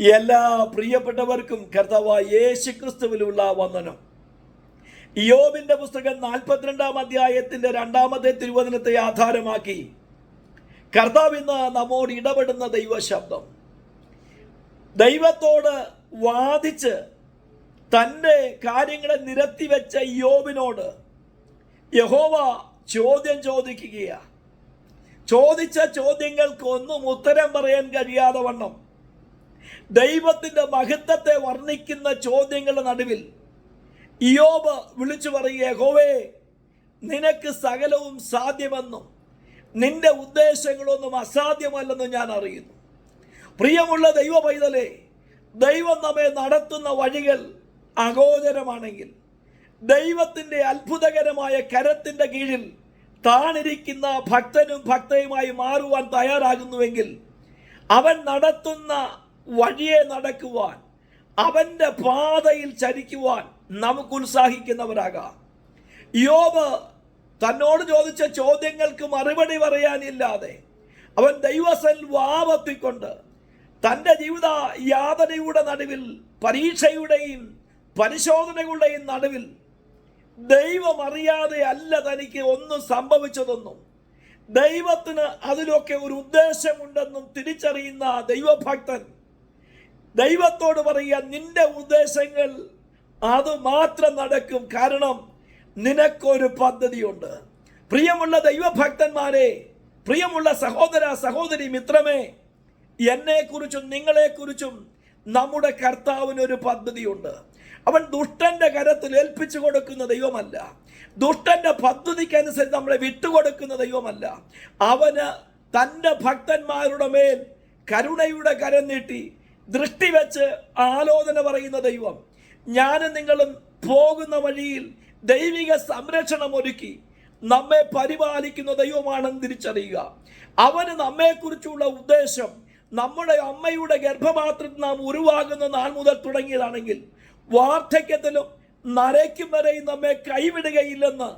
എല്ലാ പ്രിയപ്പെട്ടവർക്കും കർത്താവ് യേശു ക്രിസ്തുവിലുള്ള വന്ദനം. യോബിന്റെ പുസ്തകം നാൽപ്പത്തിരണ്ടാം അധ്യായത്തിന്റെ രണ്ടാമത്തെ തിരുവചനത്തെ ആധാരമാക്കി കർത്താവ് ഇന്ന് നമ്മോട് ഇടപെടുന്ന ദൈവശബ്ദം. ദൈവത്തോട് വാദിച്ച് തന്റെ കാര്യങ്ങളെ നിരത്തി വെച്ച യോബിനോട് യഹോവ ചോദ്യം ചോദിക്കുകയാണ് ചോദിച്ച ചോദ്യങ്ങൾക്കൊന്നും ഉത്തരം പറയാൻ കഴിയാതെ വണ്ണം. ദൈവത്തിന്റെ മഹത്വത്തെ വർണിക്കുന്ന ചോദ്യങ്ങളുടെ നടുവിൽ ഇയോബ് വിളിച്ചു പറയുക ഹോവേ നിനക്ക് സകലവും സാധ്യമെന്നും നിന്റെ ഉദ്ദേശങ്ങളൊന്നും അസാധ്യമല്ലെന്നും ഞാൻ അറിയുന്നു. പ്രിയമുള്ള ദൈവ പൈതലെ ദൈവം നമ്മെ നടത്തുന്ന വഴികൾ അഗോചരമാണെങ്കിൽ ദൈവത്തിന്റെ അത്ഭുതകരമായ കരത്തിന്റെ കീഴിൽ താണിരിക്കുന്ന ഭക്തനും ഭക്തയുമായി മാറുവാൻ തയ്യാറാകുന്നുവെങ്കിൽ അവൻ നടത്തുന്ന വഴിയെ നടക്കുവാൻ അവന്റെ പാതയിൽ ചരിക്കുവാൻ നമുക്ക് ഉത്സാഹിക്കുന്നവരാകാം. യോബ് തന്നോട് ചോദിച്ച ചോദ്യങ്ങൾക്ക് മറുപടി പറയാനില്ലാതെ അവൻ ദൈവസൽ വാപത്തിക്കൊണ്ട് തന്റെ ജീവിത യാതനയുടെ നടുവിൽ പരീക്ഷയുടെയും പരിശോധനകളുടെയും നടുവിൽ ദൈവം അറിയാതെ അല്ല തനിക്ക് ഒന്നും സംഭവിച്ചതെന്നും ദൈവത്തിന് അതിലൊക്കെ ഒരു ഉദ്ദേശമുണ്ടെന്നും തിരിച്ചറിയുന്ന ദൈവഭക്തൻ ദൈവത്തോട് പറയുക നിന്റെ ഉദ്ദേശങ്ങൾ അത് മാത്രം നടക്കും. കാരണം നിനക്കൊരു പദ്ധതിയുണ്ട്. പ്രിയമുള്ള ദൈവഭക്തന്മാരെ പ്രിയമുള്ള സഹോദര സഹോദരി മിത്രമേ എന്നെക്കുറിച്ചും നിങ്ങളെക്കുറിച്ചും നമ്മുടെ കർത്താവിനൊരു പദ്ധതിയുണ്ട്. അവൻ ദുഷ്ടന്റെ കരത്തിൽ ഏൽപ്പിച്ചു കൊടുക്കുന്ന ദൈവമല്ല. ദുഷ്ടന്റെ പദ്ധതിക്കനുസരിച്ച് നമ്മളെ വിട്ടുകൊടുക്കുന്ന ദൈവമല്ല. അവന് തന്റെ ഭക്തന്മാരുടെ മേൽ കരുണയുടെ കരം നീട്ടി ദൃഷ്ടി വെച്ച് ആലോചന പറയുന്ന ദൈവം ഞാനും നിങ്ങളും പോകുന്ന വഴിയിൽ ദൈവിക സംരക്ഷണം ഒരുക്കി നമ്മെ പരിപാലിക്കുന്ന ദൈവമാണെന്ന് തിരിച്ചറിയുക. അവന് നമ്മെക്കുറിച്ചുള്ള ഉദ്ദേശം നമ്മുടെ അമ്മയുടെ ഗർഭപാത്രത്തിൽ നാം ഉരുവാകുന്ന നാൾ മുതൽ തുടങ്ങിയതാണെങ്കിൽ വാർദ്ധക്യത്തിലും നരയ്ക്കും വരെയും നമ്മെ കൈവിടുകയില്ലെന്ന്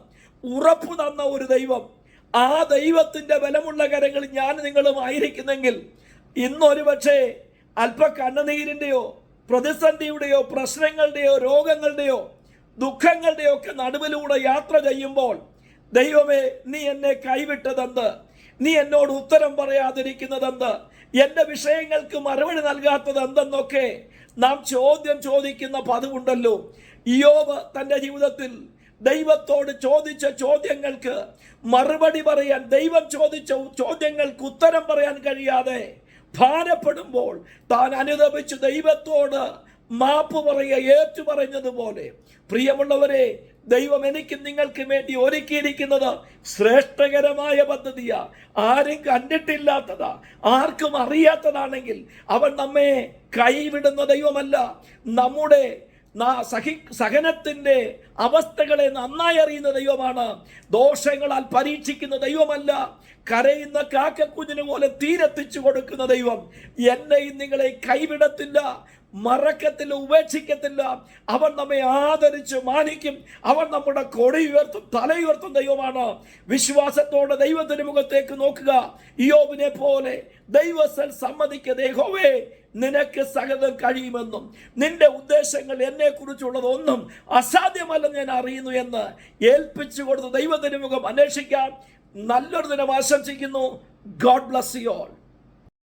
ഉറപ്പു തന്ന ഒരു ദൈവം ആ ദൈവത്തിന്റെ ബലമുള്ള കരങ്ങൾ ഞാൻ നിങ്ങളും ആയിരിക്കുന്നെങ്കിൽ ഇന്നൊരു പക്ഷേ അല്പ കണ്ണുനീരിന്റെയോ പ്രതിസന്ധിയുടെയോ പ്രശ്നങ്ങളുടെയോ രോഗങ്ങളുടെയോ ദുഃഖങ്ങളുടെയോ ഒക്കെ നടുവിലൂടെ യാത്ര ചെയ്യുമ്പോൾ ദൈവമേ നീ എന്നെ കൈവിട്ടതെന്ത്? നീ എന്നോട് ഉത്തരം പറയാതിരിക്കുന്നതെന്ത്? എന്റെ വിഷയങ്ങൾക്ക് മറുപടി നൽകാത്തത് എന്തെന്നൊക്കെ നാം ചോദ്യം ചോദിക്കുന്ന പതിവുണ്ടല്ലോ. ഇയോബ് തന്റെ ജീവിതത്തിൽ ദൈവത്തോട് ചോദിച്ച ചോദ്യങ്ങൾക്ക് മറുപടി പറയാൻ ദൈവം ചോദിച്ച ചോദ്യങ്ങൾക്ക് ഉത്തരം പറയാൻ കഴിയാതെ ഭാരപ്പെടുമ്പോൾ താൻ അനുദപിച്ച് ദൈവത്തോട് മാപ്പ് പറയുക ഏറ്റു പറഞ്ഞതുപോലെ. പ്രിയമുള്ളവരെ ദൈവം എനിക്കും നിങ്ങൾക്കും വേണ്ടി ഒരുക്കിയിരിക്കുന്നത് ശ്രേഷ്ഠകരമായ പദ്ധതിയാ. ആരും കണ്ടിട്ടില്ലാത്തതാ. ആർക്കും അറിയാത്തതാണെങ്കിൽ അവൻ നമ്മെ കൈവിടുന്ന ദൈവമല്ല. നമ്മുടെ സഹി സഹനത്തിന്റെ അവസ്ഥകളെ നന്നായി അറിയുന്ന ദൈവമാണ്. ദോഷങ്ങളാൽ പരീക്ഷിക്കുന്ന ദൈവമല്ല. കരയുന്ന കാക്കക്കുഞ്ഞിനു പോലെ തീരെത്തിച്ചു കൊടുക്കുന്ന ദൈവം. എന്നെയും നിങ്ങളെ കൈവിടത്തില്ല. മറക്കത്തില്ല ഉപേക്ഷിക്കത്തില്ല. അവൻ നമ്മെ ആദരിച്ച് മാനിക്കും. അവൻ നമ്മുടെ കൊടി ഉയർത്തും തല ഉയർത്തും ദൈവമാണ്. വിശ്വാസത്തോടെ ദൈവത്തിന്റെ മുഖത്തേക്ക് നോക്കുക. യോബിനെ പോലെ ദൈവസൽ സമ്മതിക്കുക യഹോവേ. നിനക്ക് സകലം കഴിയുമെന്നും നിന്റെ ഉദ്ദേശങ്ങൾ എന്നെ കുറിച്ചുള്ളതൊന്നും അസാധ്യമല്ലെന്ന് ഞാൻ അറിയുന്നു എന്ന് ഏൽപ്പിച്ചു കൊടുത്ത് ദൈവത്തിന്റെ മുഖം അന്വേഷിക്കാൻ നല്ലൊരു ദിനം ആശംസിക്കുന്നു. God bless you all